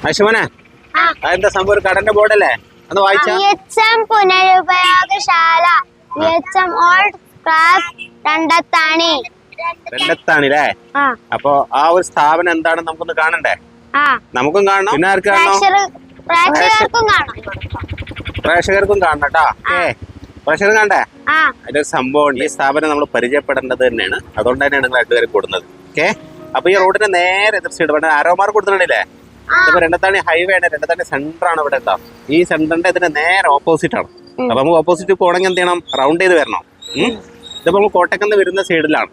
അശുമനെ ആ. അതെന്താ സംഭവം? ഒരു കടന്റെ ബോർഡല്ലേ? ഒന്ന് വായിച്ച. പുനരുപയോഗശാല. രണ്ടത്താണി. രണ്ടത്താണില്ലേ? അപ്പൊ ആ ഒരു സ്ഥാപനം എന്താണെന്ന് നമുക്കൊന്ന് കാണണ്ടേ? നമുക്കും കാണണം. പിന്നെ ആർക്ക് കാണണം? പ്രേക്ഷകർക്കും കാണാം പ്രേക്ഷകർക്കും കാണണം കേട്ടോ. ഏ പ്രേക്ഷകർ കാണണ്ടേ? അതിന്റെ ഒരു സംഭവം ഈ സ്ഥാപനം നമ്മൾ പരിചയപ്പെടേണ്ടത് തന്നെയാണ്. അതുകൊണ്ട് തന്നെയാണ് നിങ്ങൾ രണ്ടുപേരും കൂടുന്നത്. ഓക്കെ? അപ്പൊ ഈ റോഡിന് നേരെ എതിർ സൈഡ് ഇവിടെ ആരോമാർ കൊടുത്തിട്ടുണ്ടല്ലേ. ഇപ്പൊ രണ്ടത്താണി ഹൈവേ ആണ് രണ്ടത്താണി സെന്റർ ആണ് ഇവിടെ ഉണ്ടാവും ഈ സെന്ററിന്റെ ഇതിന്റെ നേരെ ഓപ്പോസിറ്റ് ആണ്. അപ്പൊ നമുക്ക് ഓപ്പോസിറ്റ് പോകണമെങ്കിൽ എന്ത് ചെയ്യണം? റൗണ്ട് ചെയ്ത് വരണം. ഇതിപ്പോ നമ്മൾ കോട്ടക്കന്ന് വരുന്ന സൈഡിലാണ്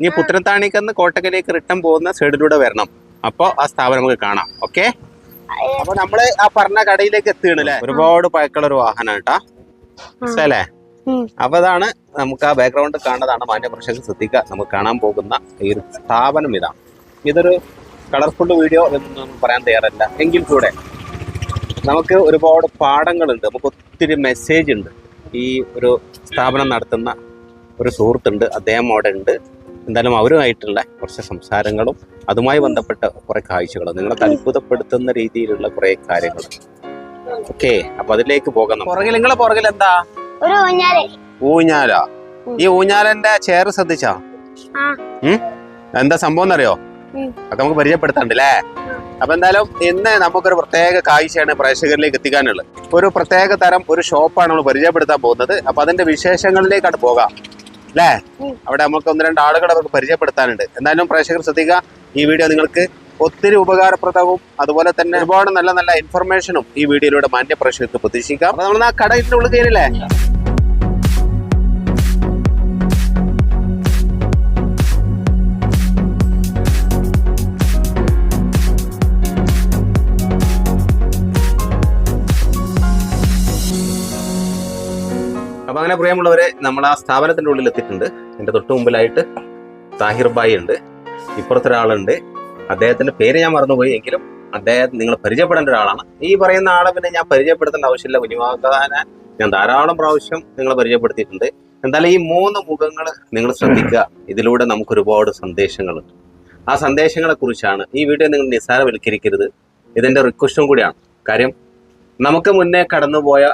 ഇനി പുത്രത്താണിക്കന്ന് കോട്ടക്കലേക്ക് റിട്ടേൺ പോകുന്ന സൈഡിലൂടെ വരണം. അപ്പൊ ആ സ്ഥാപനം നമുക്ക് കാണാം. ഓക്കെ അപ്പൊ നമ്മൾ ആ പറഞ്ഞ കടയിലേക്ക് എത്തുകയാണ് അല്ലേ? ഒരുപാട് പഴക്കുള്ള ഒരു വാഹനം കേട്ടാ. മനസ്സിലല്ലേ ഉം. അപ്പൊ അതാണ് നമുക്ക് ആ ബാക്ക്ഗ്രൗണ്ട് കാണുന്നതാണ്. മാന്യ പ്രശ്നം ശ്രദ്ധിക്കുക നമുക്ക് കാണാൻ പോകുന്ന ഈ ഒരു സ്ഥാപനം ഇതാണ് ഇതൊരു കളർഫുൾ വീഡിയോ എന്നൊന്നും പറയാൻ തയ്യാറല്ല. എങ്കിൽ കൂടെ നമുക്ക് ഒരുപാട് പാഠങ്ങളുണ്ട്. നമുക്ക് ഒത്തിരി മെസ്സേജ് ഉണ്ട്. ഈ ഒരു സ്ഥാപനം നടത്തുന്ന ഒരു സുഹൃത്തുണ്ട്. അദ്ദേഹം അവിടെ ഉണ്ട്. എന്തായാലും അവരുമായിട്ടുള്ള കുറച്ച് സംസാരങ്ങളും അതുമായി ബന്ധപ്പെട്ട കുറേ കാഴ്ചകളും. നിങ്ങളെ അത്ഭുതപ്പെടുത്തുന്ന രീതിയിലുള്ള കുറേ കാര്യങ്ങൾ. ഓക്കെ അപ്പൊ അതിലേക്ക് പോകാം പുറകിൽ നിങ്ങളെ പുറകിൽ എന്താ? ഒരു ഊഞ്ഞാൽ. ഊഞ്ഞാല? ഈ ഊഞ്ഞാലന്റെ ചെയർ ശ്രദ്ധിച്ചാ? എന്താ സംഭവം എന്നറിയോ? അതൊക്കെ നമുക്ക് പരിചയപ്പെടുത്തണ്ടല്ലേ അപ്പൊ എന്തായാലും ഇന്ന് നമുക്കൊരു പ്രത്യേക കാഴ്ചയാണ് പ്രേക്ഷകരിലേക്ക് എത്തിക്കാനുള്ളത്. ഒരു പ്രത്യേക തരം ഒരു ഷോപ്പാണ് നമ്മൾ പരിചയപ്പെടുത്താൻ പോകുന്നത്. അപ്പൊ അതിന്റെ വിശേഷങ്ങളിലേക്കാണ് പോകാം. അല്ലേ? അവിടെ നമുക്ക് ഒന്ന് രണ്ട് ആളുകളെ നമുക്ക് പരിചയപ്പെടുത്താനുണ്ട്. എന്തായാലും പ്രേക്ഷകർ ശ്രദ്ധിക്കുക ഈ വീഡിയോ നിങ്ങൾക്ക് ഒത്തിരി ഉപകാരപ്രദവും അതുപോലെ തന്നെ ഒരുപാട് നല്ല നല്ല ഇൻഫർമേഷനും ഈ വീഡിയോയിലൂടെ മാന്യ പ്രേക്ഷകർക്ക് പ്രതീക്ഷിക്കാം നമ്മൾ ആ കടയിന്റെ ഉള്ളിൽ കയറില്ലേ അങ്ങനെ പ്രിയമുള്ളവരെ നമ്മൾ ആ സ്ഥാപനത്തിന്റെ ഉള്ളിൽ എത്തിയിട്ടുണ്ട്. എന്റെ തൊട്ട് മുമ്പിലായിട്ട് താഹിർ ബായി ഉണ്ട്. ഇപ്പുറത്തൊരാളുണ്ട് അദ്ദേഹത്തിന്റെ പേര് ഞാൻ മറന്നുപോയി എങ്കിലും അദ്ദേഹം നിങ്ങൾ പരിചയപ്പെടേണ്ട ഒരാളാണ്. ഈ പറയുന്ന ആളെ പിന്നെ ഞാൻ പരിചയപ്പെടുത്തേണ്ട ആവശ്യമില്ല. കുഞ്ഞുമാക്കാനെ ഞാൻ ധാരാളം പ്രാവശ്യം നിങ്ങളെ പരിചയപ്പെടുത്തിയിട്ടുണ്ട്. എന്തായാലും ഈ മൂന്ന് മുഖങ്ങൾ നിങ്ങൾ ശ്രദ്ധിക്കുക. ഇതിലൂടെ നമുക്ക് ഒരുപാട് സന്ദേശങ്ങളുണ്ട്. ആ സന്ദേശങ്ങളെ കുറിച്ചാണ് ഈ വീഡിയോ നിങ്ങൾ നിസ്സാരവൽക്കരിക്കരുത്. ഇതെന്റെ റിക്വസ്റ്റും കൂടിയാണ്. കാര്യം നമുക്ക് മുന്നേ കടന്നുപോയ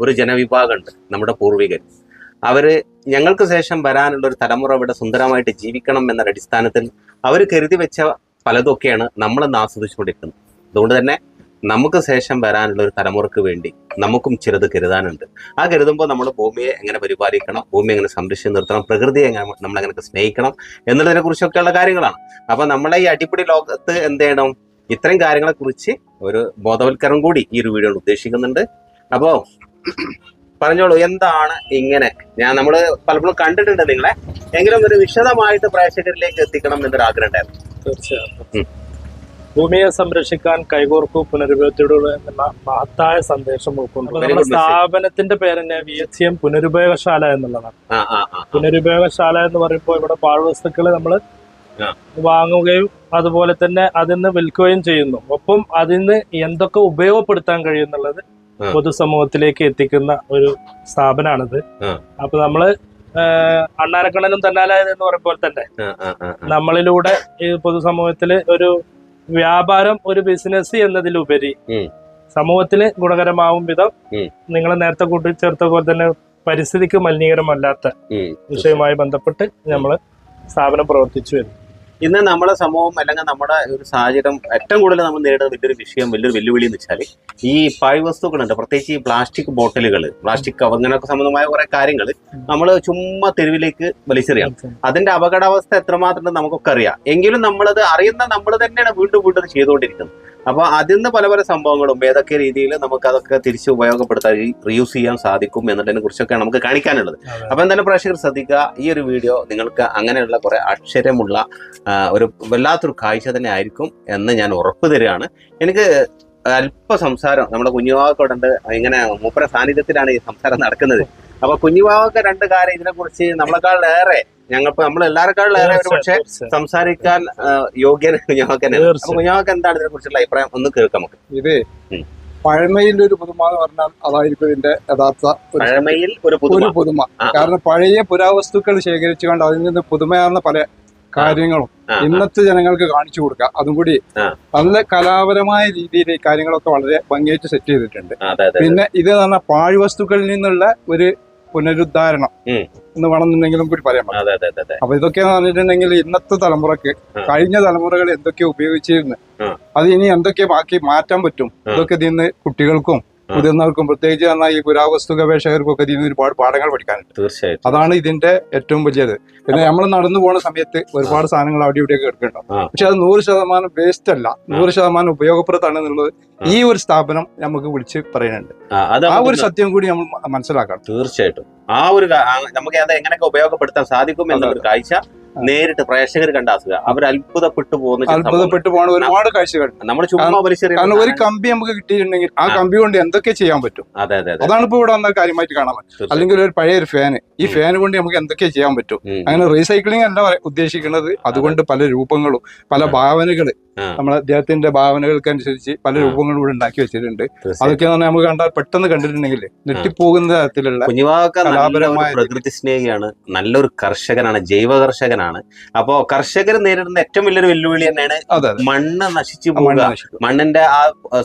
ഒരു ജനവിഭാഗമുണ്ട് നമ്മുടെ പൂർവികർ. അവർ ഞങ്ങൾക്ക് ശേഷം വരാനുള്ള ഒരു തലമുറ ഇവിടെ സുന്ദരമായിട്ട് ജീവിക്കണം എന്ന അടിസ്ഥാനത്തിൽ അവർ കരുതി വെച്ച പലതൊക്കെയാണ് നമ്മൾ ഇന്ന് ആസ്വദിച്ചുകൊണ്ടിരിക്കുന്നത്. അതുകൊണ്ട് തന്നെ നമുക്ക് ശേഷം വരാനുള്ള ഒരു തലമുറയ്ക്ക് വേണ്ടി നമുക്കും ചിലത് കരുതാനുണ്ട്. ആ കരുതുമ്പോൾ നമ്മൾ ഭൂമിയെ എങ്ങനെ പരിപാലിക്കണം ഭൂമി എങ്ങനെ സംരക്ഷിച്ച് നിർത്തണം പ്രകൃതിയെ എങ്ങനെ നമ്മൾ എങ്ങനെ സ്നേഹിക്കണം എന്നുള്ളതിനെ കുറിച്ചൊക്കെയുള്ള കാര്യങ്ങളാണ്. അപ്പൊ നമ്മളെ ഈ അടിപൊളി ലോകത്ത് എന്ത് ചെയ്യണം? ഇത്തരം കാര്യങ്ങളെ കുറിച്ച് ഒരു ബോധവൽക്കരണം കൂടി ഈ ഒരു വീഡിയോ ഉദ്ദേശിക്കുന്നുണ്ട്. അപ്പോ പറഞ്ഞോളൂ എന്താണ് ഇങ്ങനെ? ഞാൻ നമ്മൾ പലപ്പോഴും കണ്ടിട്ടുണ്ട് നിങ്ങളെ. എങ്കിലും ഒരു വിശദമായിട്ട് പ്രേക്ഷകരിലേക്ക് എത്തിക്കണം എന്നൊരു ആഗ്രഹം ഉണ്ടായിരുന്നു തീർച്ചയായിട്ടും ഭൂമിയെ സംരക്ഷിക്കാൻ കൈകോർക്കൂ പുനരുപയോഗത്തിലൂടെ എന്നുള്ള മഹത്തായ സന്ദേശം ഉൾക്കൊണ്ട്. നമ്മുടെ സ്ഥാപനത്തിന്റെ പേര് തന്നെ വി എച്ച് എം പുനരുപയോഗശാല എന്നുള്ളതാണ്. പുനരുപയോഗശാല എന്ന് പറയുമ്പോൾ ഇവിടെ പാഴ്വസ്തുക്കൾ നമ്മൾ വാങ്ങുകയും അതുപോലെ തന്നെ അതിന്ന് വിൽക്കുകയും ചെയ്യുന്നു. ഒപ്പം അതിന് എന്തൊക്കെ ഉപയോഗപ്പെടുത്താൻ കഴിയുന്നുള്ളത് ആ. പൊതുസമൂഹത്തിലേക്ക് എത്തിക്കുന്ന ഒരു സ്ഥാപനമാണിത്. അപ്പൊ നമ്മൾ അണ്ണാരക്കണ്ണനും തന്നാലായത് എന്ന് പറയുമ്പോൾ തന്നെ. നമ്മളിലൂടെ ഈ പൊതുസമൂഹത്തിൽ ഒരു വ്യാപാരം ഒരു ബിസിനസ് എന്നതിലുപരി. സമൂഹത്തിന് ഗുണകരമാവും വിധം നിങ്ങൾ നേരത്തെ കൂട്ടിച്ചേർത്ത പോലെ തന്നെ പരിസ്ഥിതിക്ക് മലിനീകരമല്ലാത്ത. വിഷയവുമായി ബന്ധപ്പെട്ട് നമ്മൾ സ്ഥാപനം പ്രവർത്തിച്ചു വരുന്നു ഇന്ന് നമ്മുടെ സമൂഹം അല്ലെങ്കിൽ നമ്മുടെ ഒരു സാഹചര്യം ഏറ്റവും കൂടുതൽ നമ്മൾ നേരിടുന്ന വലിയൊരു വിഷയം വലിയൊരു വെല്ലുവിളി എന്ന് വെച്ചാൽ ഈ പാഴ്വസ്തുക്കളുണ്ട് പ്രത്യേകിച്ച് ഈ പ്ലാസ്റ്റിക് ബോട്ടിലുകൾ പ്ലാസ്റ്റിക് അങ്ങനെയൊക്കെ സംബന്ധമായ കുറെ കാര്യങ്ങൾ നമ്മൾ ചുമ്മാ തെരുവിലേക്ക് വലിച്ചെറിയാം അതിന്റെ അപകടാവസ്ഥ എത്രമാത്രം നമുക്കൊക്കെ അറിയാം. എങ്കിലും നമ്മളത് അറിയുന്ന നമ്മൾ തന്നെയാണ് വീണ്ടും വീണ്ടും ചെയ്തുകൊണ്ടിരിക്കുന്നത്. അപ്പൊ അതിൽ നിന്ന് പല പല സംഭവങ്ങളും ഏതൊക്കെ രീതിയിൽ നമുക്ക് അതൊക്കെ തിരിച്ച് ഉപയോഗപ്പെടുത്താൻ റീയൂസ് ചെയ്യാൻ സാധിക്കും എന്നതിനെ കുറിച്ചൊക്കെ നമുക്ക് കാണിക്കാനുള്ളത്. അപ്പൊ എന്തായാലും പ്രേക്ഷകർ ശ്രദ്ധിക്കുക. ഈ ഒരു വീഡിയോ നിങ്ങൾക്ക് അങ്ങനെയുള്ള കുറെ അക്ഷരമുള്ള ഒരു വല്ലാത്തൊരു കാഴ്ച തന്നെ ആയിരിക്കും എന്ന് ഞാൻ ഉറപ്പ് തരികയാണ്. എനിക്ക് അല്പ സംസാരം നമ്മുടെ കുഞ്ഞുവാവൊക്കെ ഉണ്ട്. ഇങ്ങനെ മൂപ്പര സാന്നിധ്യത്തിലാണ് ഈ സംസാരം നടക്കുന്നത്. അപ്പൊ കുഞ്ഞുവാവൊക്കെ രണ്ട് കാര്യം ഇതിനെക്കുറിച്ച് നമ്മളെക്കാളിലേറെ ഞങ്ങൾക്ക് നമ്മൾ എല്ലാവരെക്കാളിലേറെ ഒരു പക്ഷെ സംസാരിക്കാൻ യോഗ്യന കുഞ്ഞുവാക്കനെ കുഞ്ഞാവക്ക് എന്താണ് ഇതിനെ കുറിച്ചുള്ള അഭിപ്രായം? ഒന്ന് കേൾക്കാം നമുക്ക്. ഇത്. പഴമയിൽ ഒരു പുതുമ എന്ന് പറഞ്ഞാൽ അതായിരിക്കും ഇതിന്റെ യഥാർത്ഥ പഴമയിൽ ഒരു പുതുമ. കാരണം പഴയ പുരാവസ്തുക്കൾ ശേഖരിച്ചുകൊണ്ട് അതിൽ നിന്ന് പുതുമയാർന്ന പല കാര്യങ്ങളും. ഇന്നത്തെ ജനങ്ങൾക്ക് കാണിച്ചു കൊടുക്കുക. അതും കൂടി നല്ല കലാപരമായ രീതിയിൽ കാര്യങ്ങളൊക്കെ വളരെ ഭംഗിയായിട്ട് സെറ്റ് ചെയ്തിട്ടുണ്ട്. പിന്നെ ഇത് എന്ന് പറഞ്ഞാൽ പാഴ്വസ്തുക്കളിൽ നിന്നുള്ള ഒരു പുനരുദ്ധാരണം. എന്ന് വേണമെന്നുണ്ടെങ്കിലും കൂടി പറയാം അപ്പൊ ഇതൊക്കെയെന്ന് പറഞ്ഞിട്ടുണ്ടെങ്കിൽ ഇന്നത്തെ തലമുറയ്ക്ക് കഴിഞ്ഞ തലമുറകൾ എന്തൊക്കെ ഉപയോഗിച്ചിരുന്നു. അത് ഇനി എന്തൊക്കെ ബാക്കി മാറ്റാൻ പറ്റും? ഇതൊക്കെ ഇതിന്ന് കുട്ടികൾക്കും. മുതിർന്നവർക്കും പ്രത്യേകിച്ച് നന്നായി ഈ പുരാവസ്തു ഗവേഷകർക്കും ഒക്കെ ഇതിന് ഒരുപാട് പാഠങ്ങൾ പഠിക്കാനുണ്ട് തീർച്ചയായിട്ടും. അതാണ് ഇതിന്റെ ഏറ്റവും വലിയത്. പിന്നെ നമ്മൾ നടന്നു പോകുന്ന സമയത്ത് ഒരുപാട് സാധനങ്ങൾ അവിടെ ഇവിടെയൊക്കെ എടുക്കുന്നുണ്ടാവും ആ. പക്ഷെ അത് നൂറ് ശതമാനം വേസ്റ്റ് അല്ല. നൂറ് ശതമാനം ഉപയോഗപ്രദമാണ് എന്നുള്ളത് ഈ ഒരു സ്ഥാപനം നമുക്ക് വിളിച്ച് പറയുന്നുണ്ട്. ആ, ആ ഒരു സത്യം കൂടി നമ്മൾ മനസ്സിലാക്കണം. തീർച്ചയായിട്ടും. ആ ഒരു നമുക്ക് അത് എങ്ങനെയൊക്കെ ഉപയോഗപ്പെടുത്താൻ സാധിക്കും എന്നൊരു കാഴ്ച നേരിട്ട് പ്രേക്ഷകർ കണ്ടാസുക അവർ അത്ഭുതപ്പെട്ടു പോകുന്ന. അത്ഭുതപ്പെട്ടു പോകുന്ന ഒരുപാട് കാഴ്ചകൾ. നമ്മൾ ചുമ്മാ കാരണം ഒരു കമ്പി നമുക്ക് കിട്ടിയിട്ടുണ്ടെങ്കിൽ ആ. കമ്പി കൊണ്ട് എന്തൊക്കെ ചെയ്യാൻ പറ്റും? അതെ അതെ അതെ. അതാണ് ഇപ്പൊ ഇവിടെ വന്ന കാര്യമായിട്ട് കാണാൻ അല്ലെങ്കിൽ ഒരു പഴയ ഒരു ഫാന് ഈ. ഫാൻ കൊണ്ട് നമുക്ക് എന്തൊക്കെ ചെയ്യാൻ പറ്റും? അങ്ങനെ റീസൈക്ലിംഗ് അല്ല ഉദ്ദേശിക്കുന്നത്. അതുകൊണ്ട് പല രൂപങ്ങളും പല. ഭാവനകൾ. നമ്മളെ അദ്ദേഹത്തിന്റെ ഭാവനകൾക്കനുസരിച്ച് പല രൂപങ്ങളും ഇവിടെ ഉണ്ടാക്കി വെച്ചിട്ടുണ്ട്. അതൊക്കെ നമുക്ക് കണ്ടാൽ പെട്ടെന്ന് കണ്ടിട്ടുണ്ടെങ്കിൽ നെട്ടിപ്പോകുന്ന തരത്തിലുള്ള പ്രകൃതി സ്നേഹിയാണ്. നല്ലൊരു കർഷകനാണ് ജൈവ കർഷകനാണ് അപ്പോ കർഷകർ നേരിടുന്ന ഏറ്റവും വലിയൊരു വെല്ലുവിളി തന്നെയാണ് മണ്ണ് നശിച്ചു പോകുക പോവുക. മണ്ണിന്റെ ആ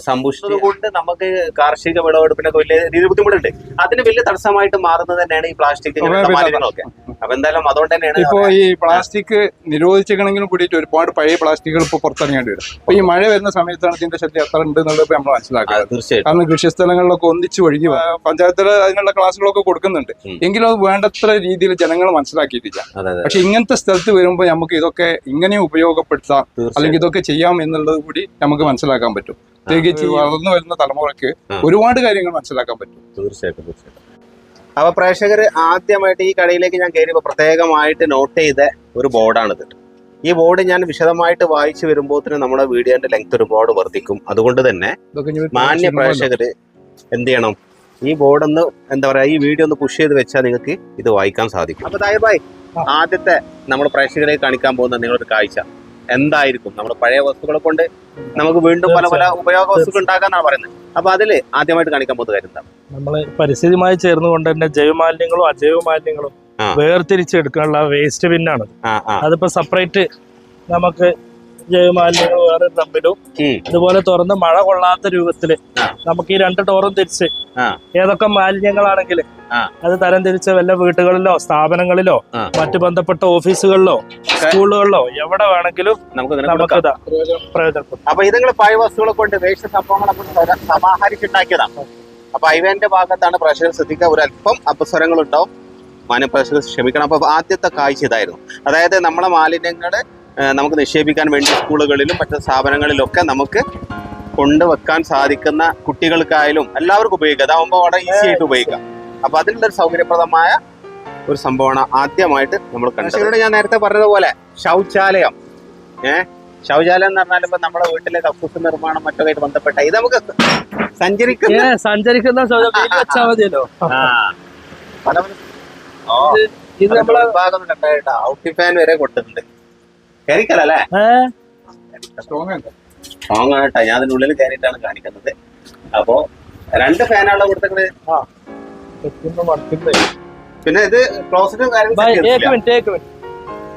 സമ്പുഷ്ടത കൊണ്ട് നമുക്ക് കാർഷിക വിളവെടുപ്പിനൊക്കെ വലിയ രീതിയിൽ ബുദ്ധിമുട്ടുണ്ട്. അതിന് വലിയ തടസ്സമായിട്ട് മാറുന്നത് തന്നെയാണ് ഈ പ്ലാസ്റ്റിക് മാലിന്യങ്ങളൊക്കെ അപ്പൊ എന്തായാലും അതുകൊണ്ട് തന്നെയാണ് ഇപ്പോ ഈ പ്ലാസ്റ്റിക് നിരോധിച്ചെങ്കിലും കൂടിയിട്ട് ഒരുപാട് പഴയ പ്ലാസ്റ്റിക്കുകൾ ഇപ്പൊ പുറത്തിറങ്ങേണ്ടി വരും. അപ്പൊ ഈ മഴ വരുന്ന സമയത്താണ് ഇതിന്റെ ശല്യം എത്ര ഉണ്ട് എന്നുള്ളത് നമ്മൾ മനസ്സിലാക്കുക. തീർച്ചയായിട്ടും. കാരണം കൃഷിസ്ഥലങ്ങളിലൊക്കെ ഒന്നിച്ച് ഒഴുകി പഞ്ചായത്തിൽ അതിനുള്ള ക്ലാസ്സുകളൊക്കെ കൊടുക്കുന്നുണ്ട്. എങ്കിലും അത് വേണ്ടത്ര രീതിയിൽ ജനങ്ങൾ മനസ്സിലാക്കിയിട്ടില്ല. പക്ഷെ ഇങ്ങനത്തെ സ്ഥലത്ത് വരുമ്പോൾ നമുക്ക് ഇതൊക്കെ ഇങ്ങനെ ഉപയോഗപ്പെടുത്താം. അല്ലെങ്കിൽ ഇതൊക്കെ ചെയ്യാം എന്നുള്ളത് കൂടി നമുക്ക് മനസ്സിലാക്കാൻ പറ്റും. പ്രത്യേകിച്ച് വളർന്നു വരുന്ന തലമുറയ്ക്ക് ഒരുപാട് കാര്യങ്ങൾ മനസ്സിലാക്കാൻ പറ്റും. തീർച്ചയായിട്ടും തീർച്ചയായിട്ടും. അപ്പൊ പ്രേക്ഷകർ ആദ്യമായിട്ട് ഈ കടയിലേക്ക് ഞാൻ കയറിയപ്പോൾ പ്രത്യേകമായിട്ട് നോട്ട് ചെയ്ത ഒരു ബോർഡാണിത് ഈ ബോർഡ് ഞാൻ വിശദമായിട്ട് വായിച്ചു വരുമ്പോഴത്തേനും നമ്മുടെ വീഡിയോന്റെ ലെങ്ത് ഒരുപാട് വർദ്ധിക്കും. അതുകൊണ്ട് തന്നെ മാന്യ പ്രേക്ഷകർ പ്രേക്ഷകര് എന്ത് ചെയ്യണം? ഈ ബോർഡ് ഒന്ന് എന്താ പറയാ ഈ വീഡിയോ ഒന്ന് പുഷ് ചെയ്ത് വെച്ചാൽ നിങ്ങൾക്ക് ഇത് വായിക്കാൻ സാധിക്കും. അപ്പൊ തായ് ഭായ് ആദ്യത്തെ നമ്മൾ പ്രേക്ഷകരെ കാണിക്കാൻ പോകുന്ന നിങ്ങളൊരു കാഴ്ച. എന്തായിരിക്കും? നമ്മുടെ പഴയ വസ്തുക്കളെ കൊണ്ട് നമുക്ക് വീണ്ടും പല പല ഉപയോഗ വസ്തുക്കൾ ഉണ്ടാക്കാന്നാണ് പറയുന്നത്. അപ്പൊ അതിൽ ആദ്യമായിട്ട് കാണിക്കാൻ പോകുന്ന കാര്യം എന്താണ്? നമ്മൾ പരിസ്ഥിതിയുമായി ചേർന്നുകൊണ്ട് തന്നെ ജൈവമാലിന്യങ്ങളും അജൈവമാലിന്യങ്ങളും വേർതിരിച്ചെടുക്കാനുള്ള വേസ്റ്റ് ബിന്നാണ് അതിപ്പോ സെപ്പറേറ്റ് നമുക്ക് ജൈവമാലിന്യങ്ങൾ വേറെ ഡ്രമ്മിലും ഇതുപോലെ തുറന്ന് മഴ കൊള്ളാത്ത രൂപത്തിൽ നമുക്ക് ഈ രണ്ട് ഡോറും തിരിച്ച് ഏതൊക്കെ മാലിന്യങ്ങളാണെങ്കിൽ. അത് തരം തിരിച്ച് വല്ല വീട്ടുകളിലോ സ്ഥാപനങ്ങളിലോ. മറ്റു ബന്ധപ്പെട്ട ഓഫീസുകളിലോ സ്കൂളുകളിലോ എവിടെ വേണമെങ്കിലും നമുക്ക് പ്രയോജനപ്പെടും അപ്പൊ ഇത് പഴയ വസ്തുക്കളെ കൊണ്ട് വേസ്റ്റ് സംഭവങ്ങളെ കൊണ്ട് സമാഹരിച്ചുണ്ടാക്കിയതാണ് അപ്പൊ ഐവന്റെ ഭാഗത്താണ് പ്രഷർ ശ്രദ്ധിക്കുക. ഒരു അല്പം അപസ്വരങ്ങൾ ഉണ്ടാവും മാന്യ പ്രശ്നം ക്ഷമിക്കണം. അപ്പൊ ആദ്യത്തെ കാഴ്ച ഇതായിരുന്നു. അതായത് നമ്മളെ മാലിന്യങ്ങൾ നമുക്ക് നിക്ഷേപിക്കാൻ വേണ്ടി സ്കൂളുകളിലും മറ്റു സ്ഥാപനങ്ങളിലൊക്കെ നമുക്ക് കൊണ്ടുവെക്കാൻ സാധിക്കുന്ന കുട്ടികൾക്കായാലും എല്ലാവർക്കും ഉപയോഗിക്കാം. അതാവുമ്പോൾ വളരെ ഈസി ആയിട്ട് ഉപയോഗിക്കാം. അപ്പൊ അതിനുള്ള ഒരു സൗകര്യപ്രദമായ ഒരു സംഭവമാണ് ആദ്യമായിട്ട് നമ്മൾ കണ്ടത്. ഞാൻ നേരത്തെ പറഞ്ഞതുപോലെ ശൗചാലയം. ഏഹ് ശൗചാലയം എന്ന് പറഞ്ഞാൽ ഇപ്പൊ നമ്മുടെ വീട്ടിലെ കക്കൂസ് നിർമ്മാണം മറ്റൊക്കെ ആയിട്ട് ബന്ധപ്പെട്ട ഇത് നമുക്ക് സഞ്ചരിക്കുന്ന സഞ്ചരിക്കുന്ന മതിയല്ലോ. ഇത് നമ്മളെ കണ്ടായിട്ട് ഔട്ടി ഫാൻ വരെ കൊടുത്തിട്ടുണ്ട്. കയറിക്കലല്ലേ സ്ട്രോങ് ആയിട്ടാ ഞാൻ അതിനുള്ളിൽ കയറിയിട്ടാണ് കാണിക്കുന്നത്. അപ്പോ രണ്ട് ഫാനാണല്ലോ കൊടുത്തത് പിന്നെ ഇത് ക്ലോസറ്റും കാര്യങ്ങളും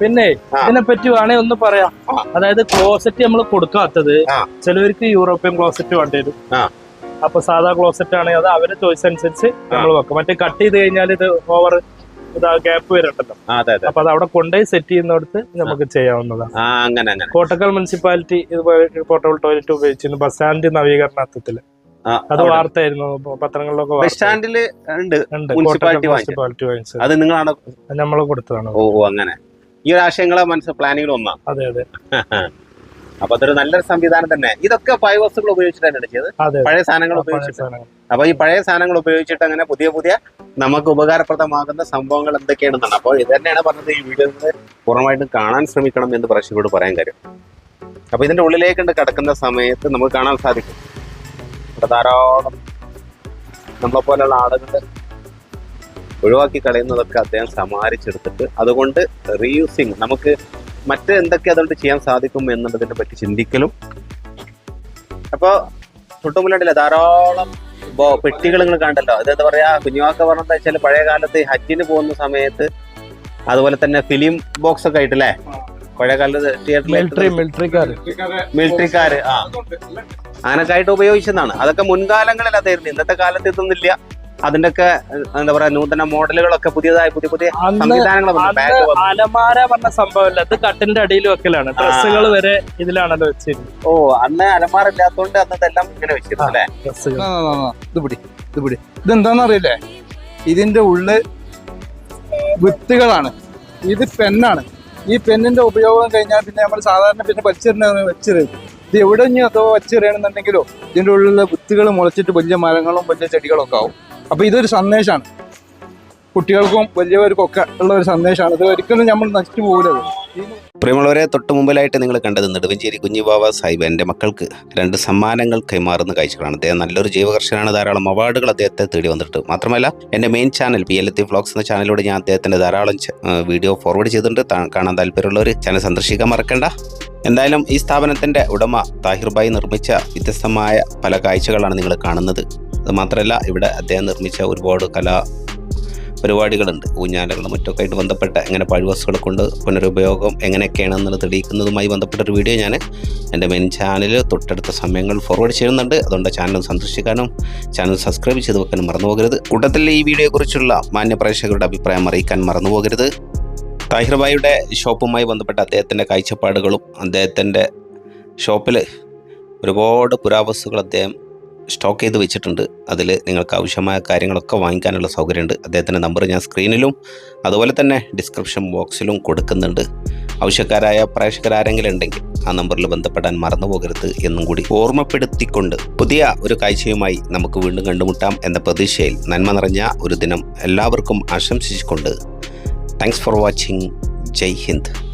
പിന്നെ. ഇതിനെ പറ്റി വേണേ ഒന്ന് പറയാം. അതായത് ക്ലോസറ്റ് നമ്മൾ കൊടുക്കാത്തത്. ചിലവർക്ക് യൂറോപ്യൻ ക്ലോസറ്റ് വേണ്ടി വരും. അപ്പൊ സാധാ ക്ലോസറ്റ് ആണെങ്കിൽ അത് അവരെ ചോയ്സ് അനുസരിച്ച് നമ്മൾ വെക്കും. മറ്റേ കട്ട് ചെയ്ത് കഴിഞ്ഞാൽ ഇത് ഓവർ ഇതാ ഗ്യാപ്പ് വരണ്ടല്ലോ. അതെ അതെ. അപ്പൊ അത് അവിടെ കൊണ്ടുപോയി സെറ്റ് ചെയ്യുന്നിടത്ത് നമുക്ക് ചെയ്യാവുന്നതാണ് അങ്ങനെ അങ്ങനെ. കോട്ടക്കൽ മുനിസിപ്പാലിറ്റി ഇതുപോലെ പോർട്ടബിൾ ടോയ്ലറ്റ് ഉപയോഗിച്ചിരുന്നു. ബസ് സ്റ്റാൻഡ് നവീകരണത്തിൽ അത്. വാർത്തയായിരുന്നു. പത്രങ്ങളിലൊക്കെ ബസ് സ്റ്റാൻഡിൽ ഉണ്ട്. മുനിസിപ്പാലിറ്റി വാങ്ങിച്ചത്. അത് നിങ്ങളാണ് നമ്മൾ കൊടുത്തതാണ്. ഓ ഓ, അങ്ങനെ. ഈ ഒരു ആശയങ്ങളെ മനസ്സിൽ പ്ലാനിങ്ങിൽ ഒന്നാണ് അതെ അതെ. അപ്പൊ അതൊരു നല്ലൊരു സംവിധാനം തന്നെ. ഇതൊക്കെ പഴയ വസ്തുക്കൾ ഉപയോഗിച്ചിട്ടാണ് ചെയ്തത്. ചെയ്ത് പഴയ സാധനങ്ങൾ ഉപയോഗിച്ചിട്ട്. അപ്പൊ ഈ പഴയ സാധനങ്ങൾ ഉപയോഗിച്ചിട്ട് അങ്ങനെ പുതിയ പുതിയ നമുക്ക് ഉപകാരപ്രദമാകുന്ന സംഭവങ്ങൾ എന്തൊക്കെയാണെന്നാണ്. അപ്പോൾ ഇത് തന്നെയാണ് പറഞ്ഞത് ഈ വീഡിയോ പൂർണമായിട്ടും കാണാൻ ശ്രമിക്കണം എന്ന് പ്രേക്ഷകരോട് പറയാൻ കാര്യം. അപ്പൊ ഇതിന്റെ ഉള്ളിലേക്ക് കിടക്കുന്ന സമയത്ത് നമുക്ക് കാണാൻ സാധിക്കും. ഇവിടെ ധാരാളം നമ്മളെ പോലെയുള്ള ആളുകൾ ഒഴിവാക്കി കളയുന്നതൊക്കെ അദ്ദേഹം സമാഹരിച്ചെടുത്തിട്ട് അതുകൊണ്ട് റീയൂസിങ് നമുക്ക് മറ്റ് എന്തൊക്കെ അതുകൊണ്ട് ചെയ്യാൻ സാധിക്കും എന്നുള്ളതിനെ പറ്റി ചിന്തിക്കലും. അപ്പോൾ തൊട്ടുമുല്ലാണ്ടില്ല ധാരാളം പെട്ടികൾ നിങ്ങൾ കണ്ടല്ലോ. അത് എന്താ പറയാ കുഞ്ഞുവാക്ക പറഞ്ഞത് വെച്ചാൽ പഴയ കാലത്ത് ഹജ്ജിന് പോകുന്ന സമയത്ത് അതുപോലെ തന്നെ ഫിലിം ബോക്സ് ഒക്കെ ആയിട്ടല്ലേ? പഴയ കാലത്ത് തിയേറ്ററിൽ മിലിറ്ററിക്കാര് ആ അങ്ങനൊക്കെയായിട്ട് ഉപയോഗിച്ചതാണ് അതൊക്കെ മുൻകാലങ്ങളിൽ അതായിരുന്നു. ഇന്നത്തെ കാലത്ത് ഇതൊന്നുമില്ല. അതിന്റെ ഒക്കെ എന്താ പറയാ നൂതന മോഡലുകളൊക്കെ പുതിയതായി പുതിയ പുതിയ സംവിധാനങ്ങളൊക്കെ സംവിധാനങ്ങൾ. അലമാര പറഞ്ഞ സംഭവമല്ല ഇത് കട്ടിന്റെ അടിയിൽ വെക്കലാണ്. ഡ്രസ്സുകൾ വരെ ഇതിലാണല്ലോ വെച്ചിരുന്നത്. ഓ അന്ന് അലമാറില്ലാത്തോണ്ട് അന്ന് ഇതെല്ലാം ഇങ്ങനെ വെച്ചിരുന്നു അല്ലേ? ഡ്രസ്സുകൾ. ആ, ആ, ആ. ഇത് പിടി ഇത് പിടി. ഇതെന്താന്ന് ഇതിന്റെ ഉള്ളിൽ വിത്തുകളാണ്. ഇത് പെണ്ണാണ്. ഈ പെണ്ണിന്റെ ഉപയോഗം കഴിഞ്ഞാൽ പിന്നെ നമ്മൾ സാധാരണ പിന്നെ വലിച്ചെറിഞ്ഞ വെച്ചെറിയും. ഇത് എവിടെ ഇനി അഥവാ വലിച്ചെറിയണമെന്നുണ്ടെങ്കിലോ ഇതിന്റെ ഉള്ളിലുള്ള വിത്തുകൾ മുളച്ചിട്ട് വലിയ മരങ്ങളും വലിയ ചെടികളും ഒക്കെ ആവും. അപ്പൊ ഇതൊരു സന്ദേശമാണ് കുട്ടികൾക്കും വലിയവർക്കും ഒക്കെ ഉള്ള ഒരു സന്ദേശമാണ് ഇത് ഒരിക്കലും നമ്മൾ നശിച്ചു പോകരുത് പ്രിയമുള്ളവരെ തൊട്ട് മുമ്പിലായിട്ട് നിങ്ങൾ കണ്ടത് നെടുവഞ്ചേരി കുഞ്ഞിബാബ സാഹിബ് എന്റെ മക്കൾക്ക് രണ്ട് സമ്മാനങ്ങൾ കൈമാറുന്ന കാഴ്ചകളാണ്. അദ്ദേഹം നല്ലൊരു ജീവകർഷകനാണ്. ധാരാളം അവാർഡുകൾ അദ്ദേഹത്തെ തേടി വന്നിട്ട് മാത്രമല്ല എന്റെ മെയിൻ ചാനൽ പി എൽ എത്തി വ്ളോഗ്സ് എന്ന ചാനലിലൂടെ ഞാൻ അദ്ദേഹത്തിന്റെ ധാരാളം വീഡിയോ ഫോർവേഡ് ചെയ്തിട്ടുണ്ട്. കാണാൻ താല്പര്യമുള്ളവർ ചാനൽ സന്ദർശിക്കാൻ മറക്കണ്ട. എന്തായാലും ഈ സ്ഥാപനത്തിന്റെ ഉടമ താഹിർബായി നിർമ്മിച്ച വ്യത്യസ്തമായ പല കാഴ്ചകളാണ് നിങ്ങൾ കാണുന്നത്. അത് മാത്രമല്ല ഇവിടെ അദ്ദേഹം നിർമ്മിച്ച ഒരുപാട് കലാ പരിപാടികളുണ്ട്. ഊഞ്ഞാലകളും മറ്റൊക്കെ ആയിട്ട് ബന്ധപ്പെട്ട എങ്ങനെ പഴുവസ്തുക്കളെ കൊണ്ട് പുനരുപയോഗം എങ്ങനെയൊക്കെയാണെന്നുള്ളത് തെളിയിക്കുന്നതുമായി ബന്ധപ്പെട്ടൊരു വീഡിയോ ഞാൻ എന്റെ മെയിൻ ചാനൽ തൊട്ടടുത്ത സമയങ്ങൾ ഫോർവേഡ് ചെയ്യുന്നുണ്ട്. അതുകൊണ്ട് ചാനൽ സന്ദർശിക്കാനും ചാനൽ സബ്സ്ക്രൈബ് ചെയ്ത് വെക്കാനും മറന്നു പോകരുത് കൂട്ടത്തിൽ ഈ വീഡിയോയെക്കുറിച്ചുള്ള മാന്യപ്രേക്ഷകരുടെ അഭിപ്രായം അറിയിക്കാൻ മറന്നു പോകരുത് താഹിർബായിയുടെ ഷോപ്പുമായി ബന്ധപ്പെട്ട അദ്ദേഹത്തിന്റെ കാഴ്ചപ്പാടുകളും അദ്ദേഹത്തിന്റെ ഷോപ്പിൽ ഒരുപാട് പുരാവസ്തുക്കൾ അദ്ദേഹം സ്റ്റോക്ക് ചെയ്ത് വെച്ചിട്ടുണ്ട്. അതിൽ നിങ്ങൾക്ക് ആവശ്യമായ കാര്യങ്ങളൊക്കെ വാങ്ങിക്കാനുള്ള സൗകര്യമുണ്ട്. അദ്ദേഹത്തിന്റെ നമ്പർ ഞാൻ സ്ക്രീനിലും അതുപോലെ തന്നെ ഡിസ്ക്രിപ്ഷൻ ബോക്സിലും കൊടുക്കുന്നുണ്ട്. ആവശ്യക്കാരായ പ്രേക്ഷകരാരെങ്കിലും ഉണ്ടെങ്കിൽ ആ നമ്പറിൽ ബന്ധപ്പെടാൻ മറന്നു പോകരുത് എന്നും കൂടി ഓർമ്മപ്പെടുത്തിക്കൊണ്ട് പുതിയ ഒരു കാഴ്ചയുമായി നമുക്ക് വീണ്ടും കണ്ടുമുട്ടാം എന്ന പ്രതീക്ഷയിൽ നന്മ നിറഞ്ഞ ഒരു ദിനം എല്ലാവർക്കും ആശംസിച്ചുകൊണ്ട് thanks for watching Jai Hind.